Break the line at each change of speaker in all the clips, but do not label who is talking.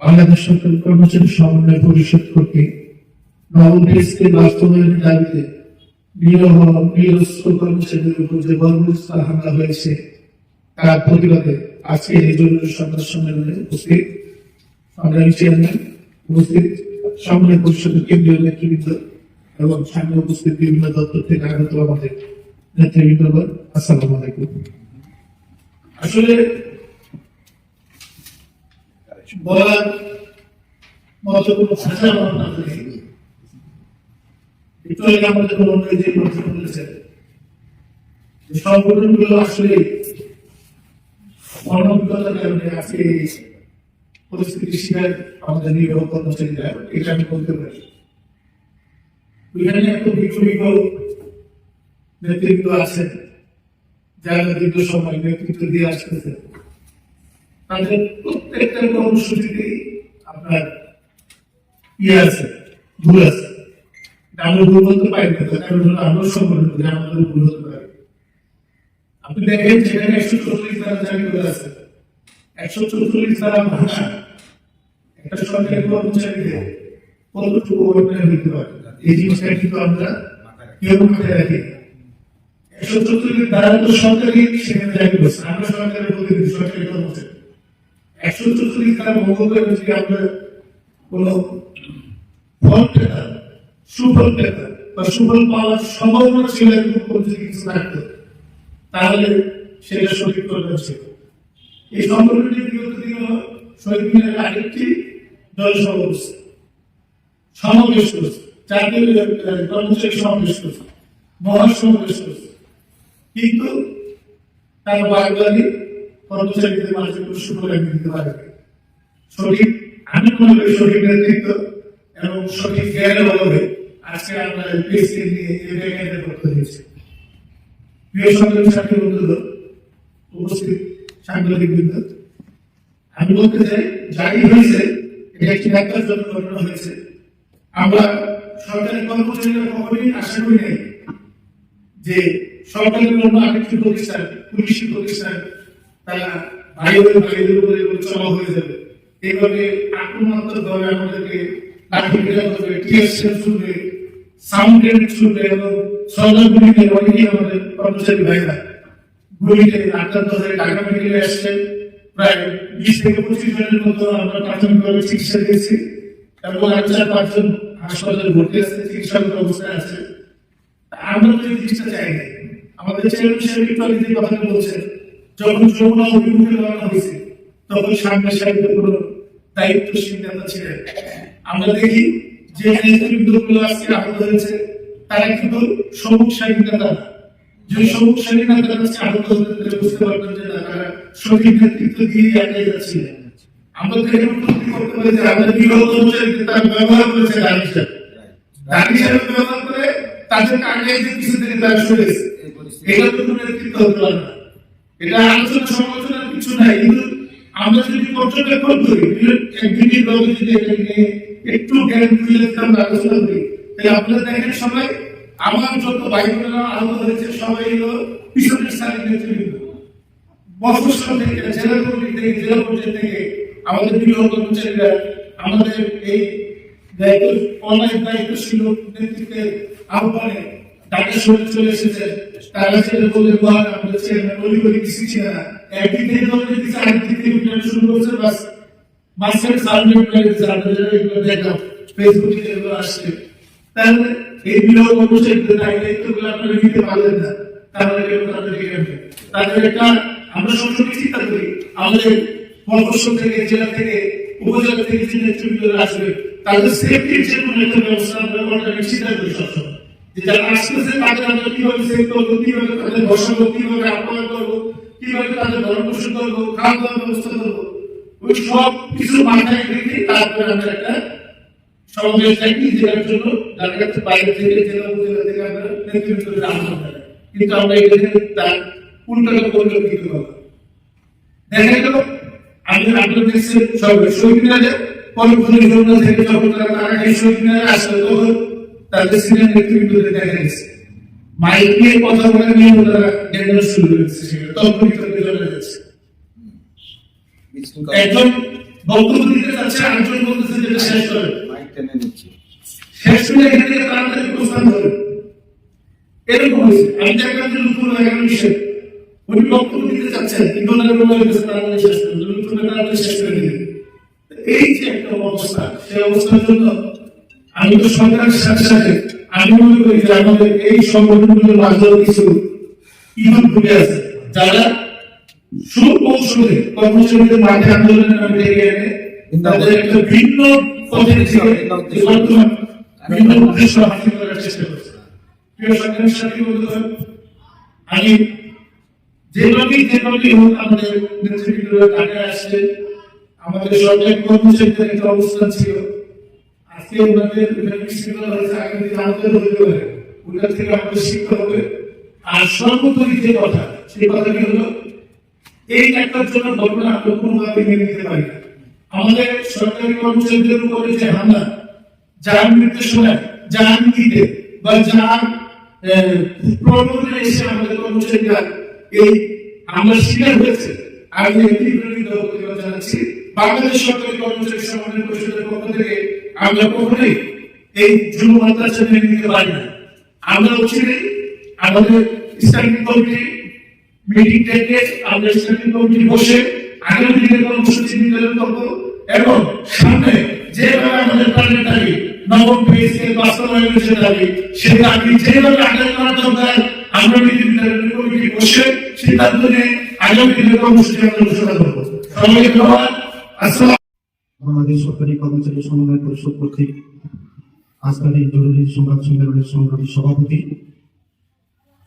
বাংলাদেশ সরকার কর্মচারী সমন্বয় পরিষদ পে বাস্তবায়নের দাবিতে নিরহ কর্মচারীদের উপর যে হামলা হয়েছে, তার প্রতিবাদে আজকে এই জরুরি সংবাদ সম্মেলনে উপস্থিত সংগ্রামী চেয়ারম্যান, উপস্থিত সমন্বয় পরিষদের কেন্দ্রীয় নেতৃবৃন্দ এবং সামনে উপস্থিত বিভিন্ন দপ্তর থেকে আগত আমাদের আলাইকুম। আসলে বলার মতো কোনো ভাষা একটু আগে আমাদের যে বলেছেন যে সংগঠনগুলো আসলে কারণে আজকে পরিস্থিতি শিকার আমাদের নির্বাহ কর্মচারীরা, এটা আমি বলতে পারি। ওইখানে এত বিক্ষোভিক নেতৃত্ব আছেন, যারা দীর্ঘ সময় নেতৃত্ব দিয়ে আসতেছে প্রত্যেকটা কর্মসূচিতে আপনার ইয়ে আছে, ভুল আছে। আমরা ভুল বলতে পারি না, তার হলো আমরা সংগঠন করি আমাদের ভুল হতে পারে। আপনি দেখেন যেখানে একশো চল্লিশ ধারা জারি করে আছে, একশো চল্লিশ ধারা ভাষা একটা সরকারি কতটুকু হইতে পারে? এই জিনিসটা কিন্তু আমরা কেউ মাথায় রাখি একশো চল্লিশ তো সরকারি সেখানে জারি করছে, আমরা সরকারের প্রতিনিধি, সরকারি কর্মচারী। একশো ভঙ্গ করে যদি আমরা কোন ফল পেতাম সুফল পেতাম বা সুফল পাওয়ার সম্ভাবনা ছিল এরকম তাহলে সেটা সঠিক করতে ছিল এই সংগঠনটি বিগত দিনে শহীদ মিনারে আরেকটি করছে সমাবেশ করছে জাতীয় কর্মচারী সমাবেশ করছে মহাসমাবেশ করছে কিন্তু তারা বারবারই কর্মচারীদের মাঝে কোনো সঠিক, আমি মনে করি সঠিক এবং সঠিক জ্ঞানের অভাবে আজকে আমরা পিএসসি নিয়ে হয়েছে প্রিয় সংগ্রামী আমি বলতে চাই যাই হয়েছে, এটা একটি ব্যাখ্যার জন্য ঘটনা হয়েছে। আমরা সরকারি কর্মচারীরা কখনোই আশা করি নাই যে সরকারের অন্য আরেকটি প্রতিষ্ঠান, পুলিশি প্রতিষ্ঠান তারা বাইরের বাইরের উপরে চলা হয়ে যাবে। এইভাবে আক্রমণাত্মক ভাবে আমাদেরকে লাঠি পেটা করবে টিএসএল শুনবে সাউন্ড শুনবে এবং সরকারগুলিকে অনেকেই আমাদের কর্মচারী ভাইরা গুলিতে আক্রান্ত হয়ে ঢাকা মেডিকেলে আসছে প্রায় বিশ থেকে পঁচিশ জনের মতো আমরা প্রাথমিকভাবে চিকিৎসা দিয়েছি এবং আর চার পাঁচজন হাসপাতালে ভর্তি আছে চিকিৎসাগত অবস্থায় আছে। আমরা তো এই জিনিসটা চাই আমাদের চেয়ারম্যান সাহেব একটু বলছেন যখন যমুনা অভিমুখে রওনা হয়েছে, তখন সামনে সাহিত্য কোনো দায়িত্বশীল নেতা ছিলেন আমরা দেখি যে নেতৃবৃন্দগুলো আজকে আহত হয়েছে, তারা কিন্তু সমুখশালী নেতা না। যে নেতা কাছে আহত হতে বুঝতে পারবেন যে তারা সঠিক নেতৃত্ব দিয়ে এগিয়ে যাচ্ছিলেন। আমরা এখানে উপলব্ধি করতে পারি যে আমাদের কর্মচারীকে তারা ব্যবহার করেছে হিসাবে ব্যবহার করে তাদেরকে আগে যে কিছু থেকে তারা সরেছে এটা তো নেতৃত্ব হতে পারে না। এটা আলোচনা সমালোচনার কিছু নাই, কিন্তু আমরা যদি পর্যবেক্ষণ করি একদিনের ভাবে যদি এটা একটু জ্ঞান তুলে আমরা আলোচনা করি, তাহলে আপনারা দেখেন সবাই, আমার যত বোনেরা আহত হয়েছে সবাই হলো পিছনের সারির নেতৃবৃন্দ মফস্বল থেকে, জেলা কমিটি থেকে, জেলা পর্যায়ে থেকে, আমাদের প্রিয় কর্মচারীরা, আমাদের এই দায়িত্ব অনলাইন দায়িত্বশীল নেতৃত্বের আহ্বানে ঢাকা শহরে চলে এসেছে। তারা বলে বলি কিছু ছিল না একদিক থেকে থেকে শুরু করেছে। বাস আপনাদের এগুলো আসছে। নিতে পারলেন না। তাদের এখানে তাদের একটা, আমরা উপজেলা থেকে নেতৃবৃন্দরা আসবে, তাদের সেফটির যে কোনো একটা ব্যবস্থা করি সবসময়। যে যারা আসতেছে, তাদের আমরা কীভাবে সেভ করব, কীভাবে তাদের বসাবো, কীভাবে আপ্যায়ন করব, কীভাবে তাদের ভরণ পোষণ করব খাওয়া দাওয়ার ব্যবস্থা করব, ওই সব কিছু মাথায় রেখে তারপরে আমরা একটা সমাবেশ থাকি জেলার জন্য যার কাছে বাইরে থেকে জেলা উপজেলা থেকে আমরা নেতৃবৃন্দদের আহ্বান জানাই কিন্তু আমরা এখানে তার উল্টোটা পরিলক্ষিত হব দেখা গেল আমি আপনার দেখছি সব শহীদ মিনারে পরবর্তী থেকে যখন তারা তারা এই শহীদ মিনারে আসলো, তখন তাদের সিনিয়র নেতৃবৃন্দদের দেখা গেছে মাইক কথা বলা নিয়ে তারা ডেন্ডার শুরু করেছে সেখানে তখন বিতর্কে চলে যাচ্ছে। একজন বক্তব্য দিতে যাচ্ছে আরেকজন বলতেছে যেটা শেষ করে
মাইক টেনে নিচ্ছি।
শেষ করে এখান থেকে তাড়াতাড়ি প্রস্থান করে এরকম হয়েছে। আমি দেখলাম যে নতুন এগারো বিষয় উনি বক্তব্য দিতে চাচ্ছেন কিন্তু ওনারা বলে হয়েছে তাড়াতাড়ি শেষ করে নতুন তাড়াতাড়ি শেষ করে দিলেন এই যে একটা অবস্থা সেই অবস্থার জন্য আমি তো সরকারের সাথে সাথে আমি মনে করি যে আমাদের এই সংগঠনগুলোর মাঝেও কিছু ইঁদুর ঢুকে আছে। যারা সুকৌশলে কর্মচারীদের মাঠে আন্দোলনের নামে ডেকে এনে তাদের একটা ভিন্ন দিকে বর্তমান ভিন্ন উদ্দেশ্য হাসিল করার চেষ্টা করছে। প্রিয় সরকারের সাথে আমি হোক আমাদের আসছে আমাদের সরকারি কর্মচারীদের একটা অবস্থান ছিল। আজকে ওনাদের আমাদের হতে পারে ওখান থেকে আমাদের শিখতে হবে আর সর্বোপরি যে কথা সেই কথাটি হলো এই একটার জন্য ঘটনা আমরা কোনোভাবে মেনে নিতে পারি আমাদের সরকারি কর্মচারীদের উপরে যে হামলা যার নির্দেশনায় যার নীতিতে বা যার আহ, এসে আমাদের কর্মচারীরা এই আমরা শিকার হয়েছে আমি একটি বিরোধী দল জানাচ্ছি বাংলাদেশ সরকারি কর্মচারী সমাজের পরিষদের পক্ষ থেকে আমরা কখনোই এই যুব অত্যাচার মেনে নিতে পারি না। আমরা অচিরেই আমাদের স্ট্যান্ডিং কমিটি মিটিং ডেকে আমরা স্ট্যান্ডিং কমিটি বসে আগামী দিনের কর্মসূচি নির্ধারণ করব এবং সামনে যেভাবে আমাদের প্রাণের দাবি, নবম পেয়েছে বাস্তবায়নের যে দাবি সে দাবি যেভাবে আদায় করা দরকার আমরা নীতি নির্ধারণ কমিটি বসে সিদ্ধান্ত নিয়ে আগামী দিনের কর্মসূচি আমরা ঘোষণা করব। সবাইকে ধন্যবাদ।
বাংলাদেশ সরকারি কর্মচারী সমন্বয় পরিষদ কর্তৃক আজকের এই জরুরি সংবাদ সম্মেলনের সংগ্রামী সভাপতি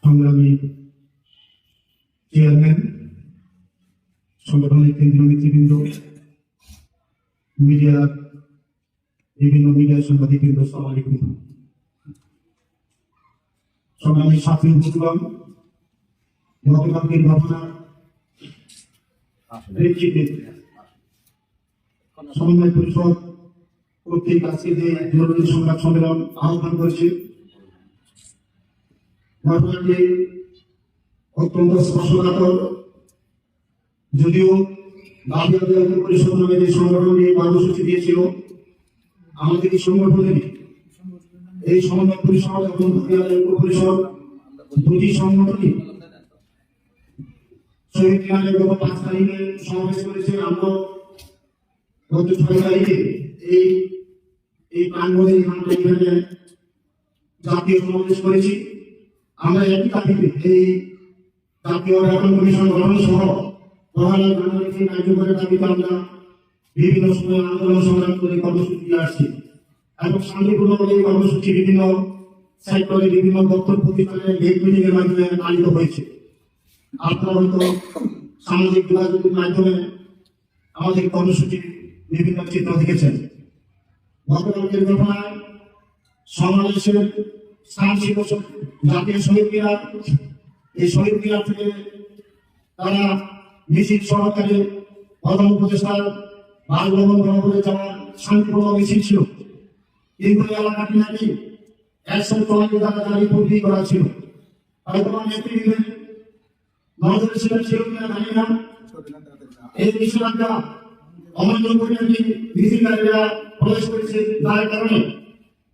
সংগ্রামী চেয়ারম্যান সংগঠনের কেন্দ্রীয় নেতৃবৃন্দ মিডিয়া বিভিন্ন মিডিয়া সাংবাদিকবৃন্দ সালাম আলাইকুম সংগ্রামী সাথী বন্ধুগণ গতকালকের ঘটনা প্রেক্ষিতে সমন্বয় পরিষদ কর্তৃক আজকে যে জরুরি সংবাদ সম্মেলন আহ্বান করেছে, ঘটনাটি অত্যন্ত স্পর্শকাতর। যদিও আদায় পরিষদ নামে যে সংগঠনটি কর্মসূচি দিয়েছিল, আমাদের এই সংগঠনের এই সমন্বয় পরিষদ এবং পরিষদ দুটি সংগঠনই শহীদ মিনারে গত পাঁচ তারিখে সমাবেশ করেছে। আমরা গত ছয় তারিখে এই এই প্রাঙ্গণে আমরা এখানে জাতীয় সমাবেশ করেছি। আমরা একই দাবিতে এই জাতীয় নির্বাচন কমিশন গঠন সহ জানুয়ারি থেকে কার্যকরের দাবিতে আমরা বিভিন্ন সময় আন্দোলন সংগ্রাম করে কর্মসূচি দিয়ে আসছি। এবং শান্তিপূর্ণভাবে এই কর্মসূচি বিভিন্ন সেক্টরে বিভিন্ন দপ্তর প্রতিষ্ঠানে গেট মিটিং এর মাধ্যমে পালিত হয়েছে। আপনারা হয়তো সামাজিক যোগাযোগের মাধ্যমে আমাদের কর্মসূচির বিভিন্ন চিত্র দেখেছেন। গতকালকের ঘটনায় সমাবেশের স্থান ছিল জাতীয় শহীদ মিনার। এই শহীদ মিনার থেকে তারা মিছিল সহকারে প্রধান উপদেষ্টার বাসভবন ভবনে যাওয়ার শান্তিপূর্ণ মিছিল ছিল। কিন্তু এলাকাটি নাকি একশো চুয়াল্লিশ টাকা জারি করা ছিল। হয়তো নেতৃবৃন্দের নজরে ছিল ছিল কিনা অমান্য নাকি প্রবেশ করেছে তার কারণে।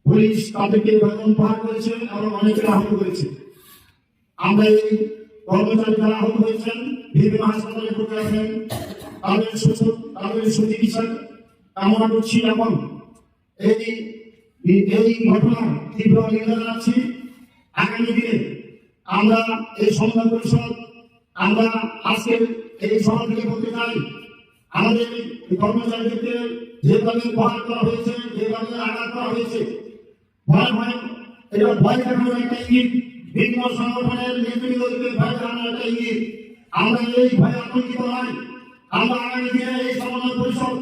পুলিশ তাদেরকে বেতন পার করেছে এবং অনেকে আহত আমরা এই কর্মচারী যারা আহত হয়েছেন বিভিন্ন হাসপাতালে ভর্তি আছেন, তাদের সুস্থ তাদের সুচিকিৎসা কামনা করছি এবং এই এই ঘটনা তীব্র নিন্দা জানাচ্ছি। আগামী দিনে আমরা এই সংবাদ পরিষদ, আমরা আজকে এই সভা থেকে বলতে চাই আমাদের কর্মচারীদেরকে যেভাবে প্রহার করা হয়েছে যেভাবে আঘাত করা হয়েছে ভয় ভয় এটা ভয় দেখানোর একটা ইঙ্গিত। বিভিন্ন সংগঠনের নেতৃত্বকে ভয় দেখানোর একটা ইঙ্গিত। আমরা এই ভয়ে আতঙ্কিত নয়। আমরা আগামী দিনে এই সমন্বয় পরিষদ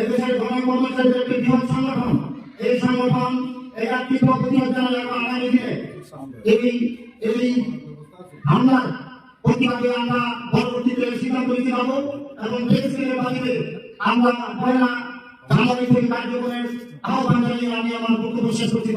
এদেশের গণকর্মচারীদের একটি বৃহৎ সংগঠন। এই সংগঠন এই একটি প্রতিবাদ আমরা আগামী দিনে এই এই হামলার প্রতিবাদে আমরা সিদ্ধান্ত নিতে পারব এবং ফেসবুকের বাড়িতে আমরা পয়লা জানুয়ারি থেকে কার্যকরের আহ্বান জানিয়ে আমি আমার বক্তব্য শেষ করছি